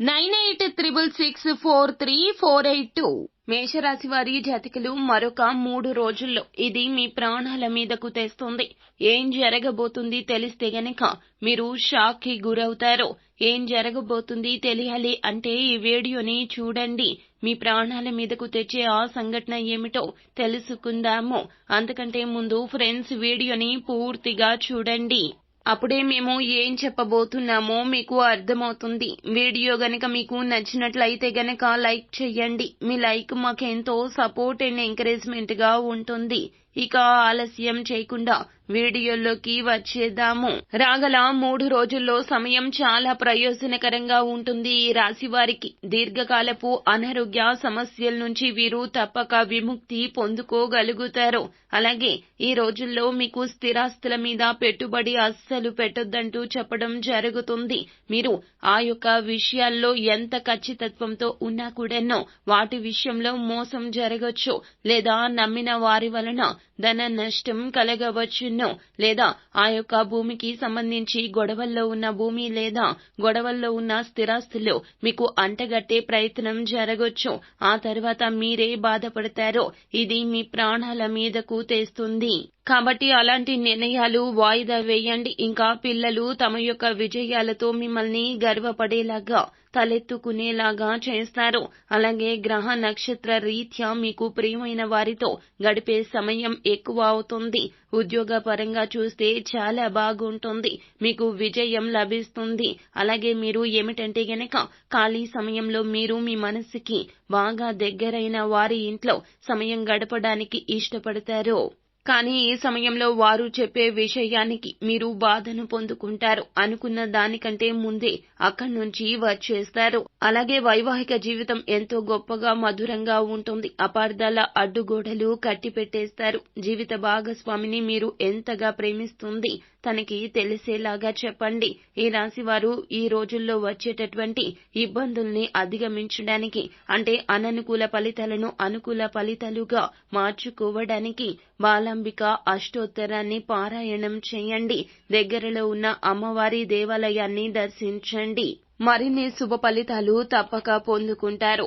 nine eight triple six four three four eight two. మేషరాశి వారి జాతికలు మరొక మూడు రోజుల్లో. ఇది మీ ప్రాణాల మీదకు తెస్తుంది. ఏం జరగబోతుంది తెలిస్తే గనక మీరు షాక్కి గురవుతారు. ఏం జరగబోతుంది తెలియాలి అంటే ఈ వీడియోని చూడండి. మీ ప్రాణాల మీదకు తెచ్చే ఆ సంఘటన ఏమిటో తెలుసుకుందాము. అంతకంటే ముందు ఫ్రెండ్స్ వీడియోని పూర్తిగా చూడండి. అప్పుడే మేము ఏం చెప్పబోతున్నామో మీకు అర్థమవుతుంది. వీడియో గనక మీకు నచ్చినట్లయితే గనక లైక్ చెయ్యండి మీ లైక్ మాకెంతో సపోర్ట్ అండ్ ఎంకరేజ్మెంట్గా ఉంటుంది. ఇక ఆలస్యం చేయకుండా వీడియోలోకి వచ్చేద్దాము. రాగల మూడు రోజుల్లో సమయం చాలా ప్రయోజనకరంగా ఉంటుంది ఈ రాశి వారికి. దీర్ఘకాలపు అనారోగ్య సమస్యల నుంచి వీరు తప్పక విముక్తి పొందుకోగలుగుతారు. అలాగే ఈ రోజుల్లో మీకు స్థిరాస్తుల మీద పెట్టుబడి అస్సలు పెట్టొద్దంటూ చెప్పడం జరుగుతుంది. మీరు ఆ యొక్క విషయాల్లో ఎంత ఖచ్చితత్వంతో ఉన్నా కూడానో వాటి విషయంలో మోసం జరగచ్చు లేదా నమ్మిన వారి వలన ధన నష్టం కలగవచ్చును లేదా ఆ యొక్క భూమికి సంబంధించి గొడవల్లో ఉన్న భూమి లేదా గొడవల్లో ఉన్న స్థిరాస్తులు మీకు అంటగట్టే ప్రయత్నం జరగొచ్చు. ఆ తర్వాత మీరే బాధపడతారో ఇది మీ ప్రాణాల మీదకు తెస్తుంది. కాబట్టి అలాంటి నిర్ణయాలు వాయిదా వేయండి. ఇంకా పిల్లలు తమ యొక్క విజయాలతో మిమ్మల్ని గర్వపడేలాగా తలెత్తుకునేలాగా చేస్తారు. అలాగే గ్రహ నక్షత్ర రీత్యా మీకు ప్రియమైన వారితో గడిపే సమయం ఎక్కువ అవుతుంది. ఉద్యోగ పరంగా చూస్తే చాలా బాగుంటుంది. మీకు విజయం లభిస్తుంది. అలాగే మీరు ఏమిటంటే గనక ఖాళీ సమయంలో మీరు మీ మనసుకి బాగా దగ్గరైన వారి ఇంట్లో సమయం గడపడానికి ఇష్టపడతారు. కానీ ఈ సమయంలో వారు చెప్పే విషయానికి మీరు బాధను పొందుకుంటారు అనుకున్న దానికంటే ముందే అక్కడి నుంచి వచ్చేస్తారు. అలాగే వైవాహిక జీవితం ఎంతో గొప్పగా మధురంగా ఉంటుంది. అపార్థాల అడ్డుగోడలు కట్టి పెట్టేస్తారు జీవిత భాగస్వామిని మీరు ఎంతగా ప్రేమిస్తుంది తనకి తెలిసేలాగా చెప్పండి. ఈ రాశివారు ఈ రోజుల్లో వచ్చేటటువంటి ఇబ్బందుల్ని అధిగమించడానికి అంటే అననుకూల ఫలితాలను అనుకూల ఫలితాలుగా మార్చుకోవడానికి బాలాంబిక అష్టోత్తరాన్ని పారాయణం చేయండి. దగ్గరలో ఉన్న అమ్మవారి దేవాలయాన్ని దర్శించండి. మరిన్ని శుభ ఫలితాలు తప్పక పొందుకుంటారు.